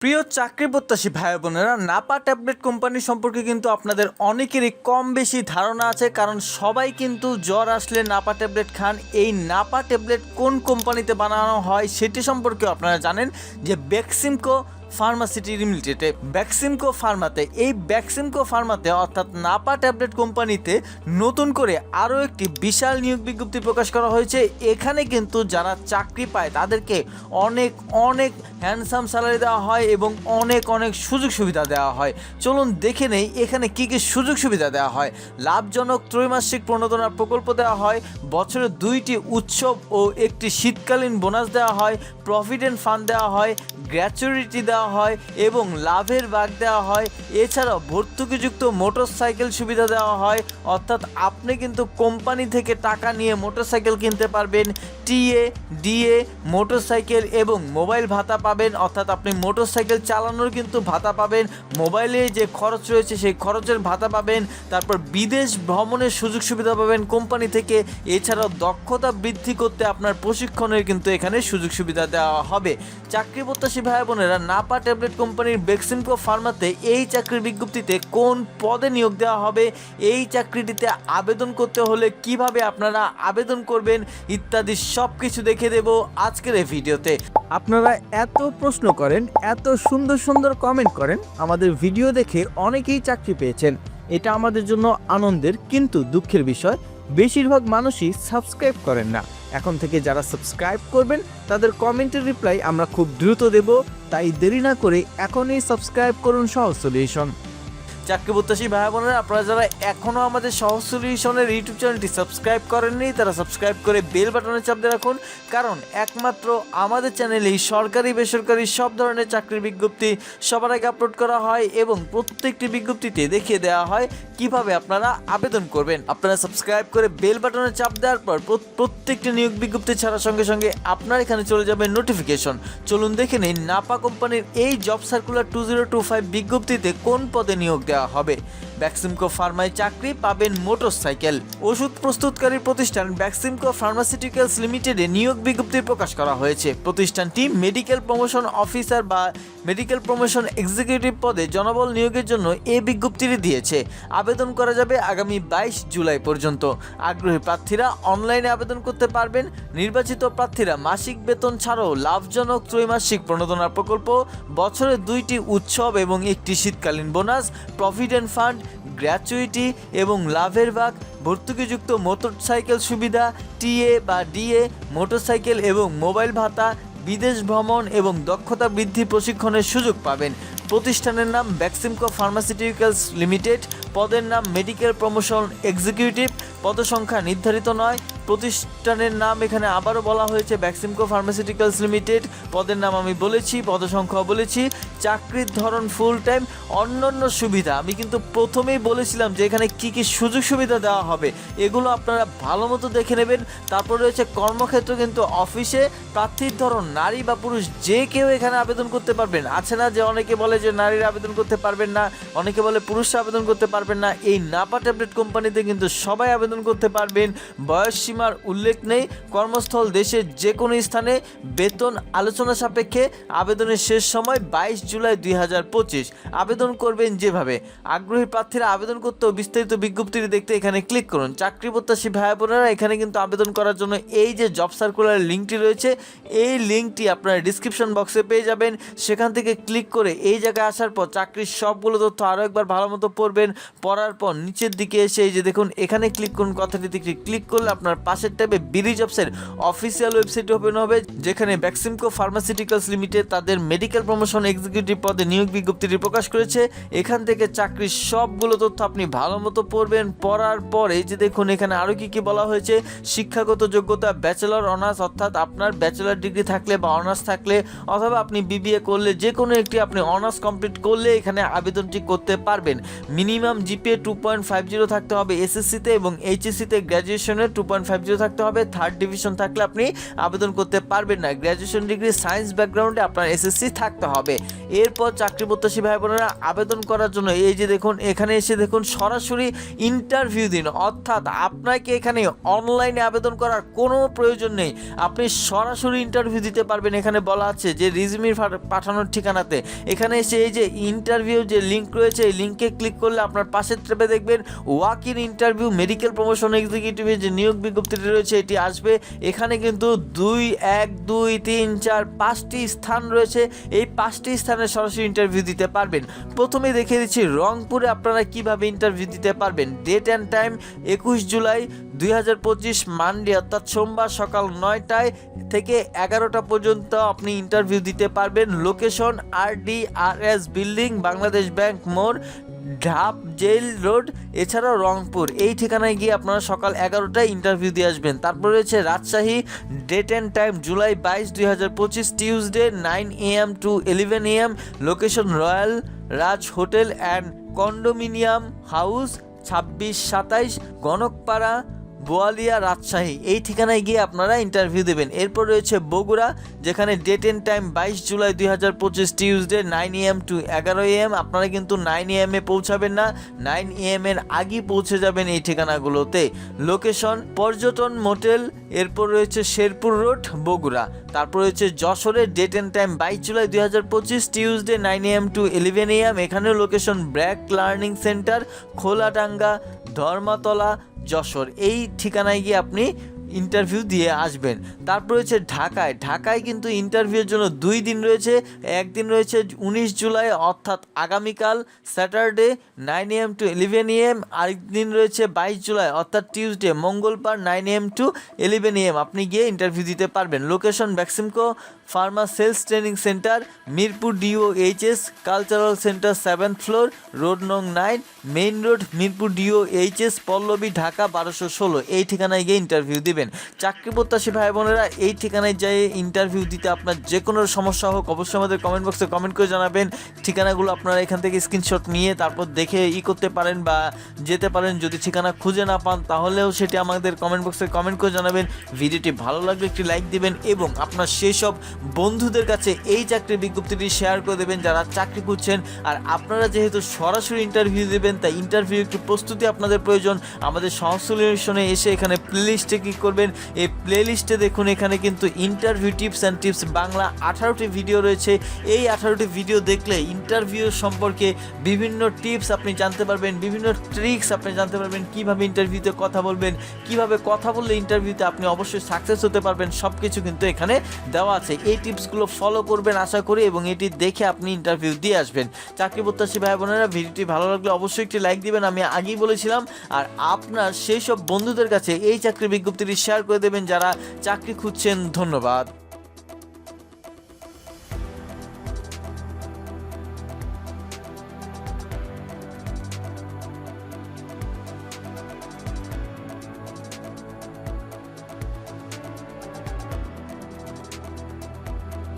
প্রিয় চাকরি প্রত্যাশী ভাই বোনেরা, নাপা ট্যাবলেট কোম্পানি সম্পর্কে কিন্তু আপনাদের অনেকেরই কম বেশি ধারণা আছে, কারণ সবাই কিন্তু জ্বর আসলে নাপা ট্যাবলেট খান। এই নাপা ট্যাবলেট কোন কোম্পানিতে বানানো হয় সেটি সম্পর্কে আপনারা জানেন যে বেক্সিমকো ফার্মাসিটি লিমিটেডে ব্যাক্সিমকো ফার্মাতে এই ব্যাক্সিমকো ফার্মাতে অর্থাৎ নাপা ট্যাবলেট কোম্পানিতে নতুন করে আরও একটি বিশাল নিয়োগ বিজ্ঞপ্তি প্রকাশ করা হয়েছে। এখানে কিন্তু যারা চাকরি পায়, তাদেরকে অনেক অনেক হ্যান্ডসাম স্যালারি দেওয়া হয় এবং অনেক অনেক সুযোগ সুবিধা দেওয়া হয়। চলুন দেখে নেই এখানে কী কী সুযোগ সুবিধা দেওয়া হয়। লাভজনক ত্রৈমাসিক প্রণোদনা প্রকল্প দেওয়া হয়, বছরে দুইটি উৎসব ও একটি শীতকালীন বোনাস দেওয়া হয় প্রভিডেন্ট ফান্ড দেওয়া হয় গ্র্যাচুরিটি দেওয়া হয় এবং লাভের ভাগ দেওয়া হয়। এছাড়াও ভর্তুকিযুক্ত মোটরসাইকেল সুবিধা দেওয়া হয়। অর্থাৎ আপনি কিন্তু কোম্পানি থেকে টাকা নিয়ে মোটরসাইকেল কিনতে পারবেন। টিএ, ডিএ, মোটরসাইকেল এবং মোবাইল ভাতা পাবেন। অর্থাৎ আপনি মোটরসাইকেল চালানোর কিন্তু ভাতা পাবেন। মোবাইলে যে খরচ রয়েছে সেই খরচের ভাতা পাবেন। তারপর বিদেশ ভ্রমণের সুযোগ সুবিধা পাবেন কোম্পানি থেকে। এছাড়াও দক্ষতা বৃদ্ধি করতে আপনার প্রশিক্ষণের কিন্তু এখানে সুযোগ সুবিধা দেওয়া হবে। চাকরি প্রত্যাশী ভাই বোনেরা নাপা ট্যাবলেট কোম্পানির বেক্সিমকো ফার্মাতে এই চাকরির বিজ্ঞপ্তিতে কোন পদে নিয়োগ দেওয়া হবে, এই চাকরিটিতে আবেদন করতে হলে কীভাবে আপনারা আবেদন করবেন ইত্যাদি সব কিছু দেখে দেব আজকের এই ভিডিওতে। আপনারা এত প্রশ্ন করেন, এত সুন্দর সুন্দর কমেন্ট করেন, আমাদের ভিডিও দেখে অনেকেই চাকরি পেয়েছেন। এটা আমাদের জন্য আনন্দের কিন্তু দুঃখের বিষয়, বেশিরভাগ মানুষই সাবস্ক্রাইব করেন না। এখন থেকে যারা সাবস্ক্রাইব করবেন, তাদের কমেন্টের রিপ্লাই আমরা খুব দ্রুত দেব। তাই দেরি না করে এখনই সাবস্ক্রাইব করুন সহজ সলিউশন চাকরি প্রত্যাশী ভাই বোনেরা আপনারা যারা এখনও আমাদের সহজ সলিউশনের ইউটিউব চ্যানেলটি সাবস্ক্রাইব করেননি, তারা সাবস্ক্রাইব করে বেল বাটনে চাপ দিয়ে রাখুন। কারণ একমাত্র আমাদের চ্যানেলেই সরকারি, বেসরকারি সব ধরনের চাকরির বিজ্ঞপ্তি সবার আগে আপলোড করা হয় এবং প্রত্যেকটি বিজ্ঞপ্তিতে দেখিয়ে দেওয়া হয় কীভাবে আপনারা আবেদন করবেন। আপনারা সাবস্ক্রাইব করে বেল বাটনে চাপ দেওয়ার পর প্র- প্রত্যেকটি নিয়োগ বিজ্ঞপ্তি ছাড়ার সঙ্গে সঙ্গে আপনার এখানে চলে যাবে নোটিফিকেশন। চলুন দেখে নিন নাপা কোম্পানির এই job circular two zero two five বিজ্ঞপ্তিতে কোন পদে নিয়োগ দেওয়া হবে। ব্যাক্সিমকো ফার্মায় চাকরি পাবেন মোটরসাইকেল। ওষুধ প্রস্তুতকারী প্রতিষ্ঠান ব্যাক্সিমকো ফার্মাসিউটিক্যালস লিমিটেডে নিয়োগ বিজ্ঞপ্তি প্রকাশ করা হয়েছে। প্রতিষ্ঠানটি মেডিকেল প্রমোশন অফিসার বা মেডিকেল প্রমোশন এক্সিকিউটিভ পদে জনবল নিয়োগের জন্য এ বিজ্ঞপ্তিটি দিয়েছে। আবেদন করা যাবে আগামী বাইশ জুলাই পর্যন্ত। আগ্রহী প্রার্থীরা অনলাইনে আবেদন করতে পারবেন। নির্বাচিত প্রার্থীরা মাসিক বেতন ছাড়াও লাভজনক ত্রৈমাসিক প্রণোদনা প্রকল্প, বছরে দুইটি উৎসব এবং একটি শীতকালীন বোনাস প্রভিডেন্ট ফান্ড গ্র্যাচুইটি এবং লাভের ভাগ, ভর্তুকিযুক্ত মোটরসাইকেল সুবিধা টিএ বা ডিএ মোটরসাইকেল এবং মোবাইল ভাতা, বিদেশ ভ্রমণ এবং দক্ষতা বৃদ্ধি প্রশিক্ষণের সুযোগ পাবেন। প্রতিষ্ঠানের নাম ভ্যাক্সিমকো ফার্মাসিউটিক্যালস লিমিটেড। পদের নাম মেডিকেল প্রমোশন এক্সিকিউটিভ। পদসংখ্যা নির্ধারিত নয় প্রতিষ্ঠানের নাম এখানে আবারও বলা হয়েছে ব্যাক্সিমকো ফার্মাসিউটিক্যালস লিমিটেড। পদের নাম আমি বলেছি পদসংখ্যা বলেছি, চাকরির ধরন ফুল টাইম অন্যান্য সুবিধা। আমি কিন্তু প্রথমেই বলেছিলাম যে এখানে কি কি সুযোগ সুবিধা দেওয়া হবে। এগুলো আপনারা ভালো মতো দেখে নেবেন। তারপর রয়েছে কর্মক্ষেত্র কিন্তু অফিসে। প্রার্থীর ধরন, নারী বা পুরুষ, যে কেউ এখানে আবেদন করতে পারবেন। আছে না যে অনেকে বলে যে নারীরা আবেদন করতে পারবেন না, অনেকে বলে পুরুষরা আবেদন করতে পারবেন না। এই নাপা ট্যাবলেট কোম্পানিতে কিন্তু সবাই আবেদন করতে পারবেন। বয়স সীমার উল্লেখ নেই। কর্মস্থল দেশের যে কোনো স্থানে বেতন আলোচনা সাপেক্ষে আবেদনের শেষ সময় বাইশ জুলাই দুই হাজার পঁচিশ। আবেদন করবেন যেভাবে। আগ্রহী প্রার্থীরা আবেদন করতে বিস্তারিত বিজ্ঞপ্তিটি দেখতে এখানে ক্লিক করুন। চাকরি প্রত্যাশী ভাই বোনেরা এখানে কিন্তু আবেদন করার জন্য এই যে জব সার্কুলার লিঙ্কটি রয়েছে, এই লিঙ্কটি আপনারা ডিসক্রিপশন বক্সে পেয়ে যাবেন। সেখান থেকে ক্লিক করে এই জায়গায় আসার পর চাকরির সবগুলো তথ্য আরও একবার ভালো মতো পড়বেন। পড়ার পর নিচের দিকে এসে এই যে দেখুন, এখানে ক্লিক করুন। কথাটিতে ক্লিক করলে আপনার পাশের ট্যাবে বিডি জবসের অফিসিয়াল ওয়েবসাইট ওপেন হবে, যেখানে ব্যাক্সিমকো ফার্মাসিউটিক্যালস লিমিটেড তাদের মেডিকেল প্রমোশন এক্সিকিউটিভ পদে নিয়োগ বিজ্ঞপ্তিটি প্রকাশ করেছে। এখান থেকে চাকরির সবগুলো তথ্য আপনি ভালো মতো পড়বেন। পড়ার পর এই যে দেখুন, এখানে আরও কি কি বলা হয়েছে? শিক্ষাগত যোগ্যতা, ব্যাচেলর, অনার্স, অর্থাৎ আপনার ব্যাচেলর ডিগ্রি থাকলে বা অনার্স থাকলে, অথবা আপনি বিবিএ করলে যে কোনো একটি আপনি অনার্স কমপ্লিট করলে এখানে আবেদনটি করতে পারবেন। Minimum GPA two point five zero থাকতে হবে এসএসসিতে এবং এইচএসসিতে গ্র্যাজুয়েশনের টু পয়েন্ট ফাইভ জিরো থাকতে হবে থার্ড ডিভিশন থাকলে আপনি আবেদন করতে পারবেন না। গ্র্যাজুয়েশন ডিগ্রি সায়েন্স ব্যাকগ্রাউন্ডে আপনার এসএসসি থাকতে হবে। এরপর চাকরি প্রত্যাশী ভাই বোনেরা আবেদন করার জন্য এই যে দেখুন, এখানে এসে দেখুন, সরাসরি ইন্টারভিউ দিন। অর্থাৎ আপনাকে এখানে অনলাইনে আবেদন করার কোনো প্রয়োজন নেই। আপনি সরাসরি ইন্টারভিউ দিতে পারবেন। এখানে বলা আছে যে রিজমির পাঠানোর ঠিকানাতে। এখানে এসে এই যে ইন্টারভিউ যে লিঙ্ক রয়েছে, এই লিঙ্কে ক্লিক করলে আপনার পাশের ট্রেপে দেখবেন walk in interview medical promotion এক্সিকিউটিভের যে নিয়োগ বিজ্ঞপ্তিটি রয়েছে, এটি আসবে। এখানে কিন্তু দুই, এক, দুই, তিন, চার, পাঁচটি স্থান রয়েছে। এই পাঁচটি স্থানে সরাসরি ইন্টারভিউ দিতে পারবেন। প্রথমে দেখে দিচ্ছি রংপুরে আপনারা কীভাবে ইন্টারভিউ দিতে পারবেন। ডেট অ্যান্ড টাইম একুশ জুলাই দুই হাজার পঁচিশ মানডে, অর্থাৎ সোমবার সকাল নয়টায় থেকে এগারোটা পর্যন্ত আপনি ইন্টারভিউ দিতে পারবেন। Location R D R S building Bangladesh bank মোড় ঢাপ জেল রোড এছাড়াও রংপুর। এই ঠিকানায় গিয়ে আপনারা সকাল এগারোটায় ইন্টারভিউ দিয়ে আসবেন। তারপর রয়েছে Rajshahi date and time July বাইশ, দুই হাজার পঁচিশ Tuesday nine A M to eleven A M location royal Raj hotel and condominium house ছাব্বিশ সাতাইশ গণকপাড়া বোয়ালিয়া রাজশাহী। এই ঠিকানায় গিয়ে আপনারা ইন্টারভিউ দেবেন। এরপর রয়েছে বগুড়া, যেখানে ডেট এন্ড টাইম বাইশ জুলাই দুই হাজার পঁচিশ টিউসডে নাইন এম টু এগারো এম আপনারা কিন্তু নাইন এম এ পৌঁছাবেন না নাইন এম এর আগেই পৌঁছে যাবেন এই ঠিকানাগুলোতে। লোকেশন পর্যটন মোটেল, এরপর রয়েছে শেরপুর রোড, বগুড়া। তারপর রয়েছে যশোরের ডেট এন্ড টাইম বাইশ জুলাই দুই হাজার পঁচিশ Tuesday nine M to eleven M এখানেও location BRAC learning centre Kholadanga, Dharmatala Jessore. এই ঠিকানায় গিয়ে আপনি ইন্টারভিউ দিয়ে আসবেন। তারপর রয়েছে ঢাকায়। ঢাকায় কিন্তু ইন্টারভিউর জন্য দুই দিন রয়েছে। একদিন রয়েছে উনিশ জুলাই, অর্থাৎ আগামীকাল Saturday nine M to eleven M আরেকদিন রয়েছে বাইশ জুলাই, অর্থাৎ টিউসডে, মঙ্গলবার nine M to eleven M আপনি গিয়ে ইন্টারভিউ দিতে পারবেন। Location Beximco pharma sales training centre Mirpur DO HS cultural centre seventh floor road নং nine main road Mirpur DO HS Pallabi, Dhaka, বারোশো ষোলো। এই ঠিকানায় গিয়ে ইন্টারভিউ দিবেন। চাকরি প্রত্যাশী ভাই বোনেরা, এই ঠিকানায় যেয়ে ইন্টারভিউ দিতে আপনার যে কোনো সমস্যা হোক, অবশ্যই আমাদের কমেন্ট বক্সে কমেন্ট করে জানাবেন। ঠিকানাগুলো আপনারা এখান থেকে স্ক্রিনশট নিয়ে তারপর দেখে ই করতে পারেন বা যেতে পারেন। যদি ঠিকানা খুঁজে না পান, তাহলেও সেটি আমাদের কমেন্ট বক্সে কমেন্ট করে জানাবেন। ভিডিওটি ভালো লাগলে একটি লাইক দিবেন এবং আপনার সেই সব বন্ধুদের কাছে এই চাকরির বিজ্ঞপ্তিটি শেয়ার করে দেবেন যারা চাকরি খুঁজছেন। আর আপনারা যেহেতু সরাসরি ইন্টারভিউ দেবেন, তাই ইন্টারভিউ একটু প্রস্তুতি আপনাদের প্রয়োজন। আমাদের সহসলিউশনে এসে এখানে প্লেলিস্টে ক্লিক করবেন। এই প্লেলিস্টে দেখুন, এখানে কিন্তু interview tips and tips Bangla আঠারোটি ভিডিও রয়েছে। এই আঠারোটি ভিডিও দেখলে ইন্টারভিউ সম্পর্কে বিভিন্ন টিপস আপনি জানতে পারবেন, বিভিন্ন ট্রিক্স আপনি জানতে পারবেন, কীভাবে ইন্টারভিউতে কথা বলবেন, কীভাবে কথা বললে ইন্টারভিউতে আপনি অবশ্যই সাকসেস হতে পারবেন সব কিছু কিন্তু এখানে দেওয়া আছে। এই টিপসগুলো ফলো করবেন আশা করি, এবং এটি দেখে আপনি ইন্টারভিউ দিয়ে আসবেন। চাকরি প্রত্যাশী ভাই বোনেরা, ভিডিওটি ভালো লাগলে অবশ্যই একটি লাইক দিবেন, আমি আগেই বলেছিলাম। আর আপনার সেই সব বন্ধুদের কাছে এই চাকরি বিজ্ঞপ্তিটি শেয়ার করে দেবেন যারা চাকরি খুঁজছেন ধন্যবাদ।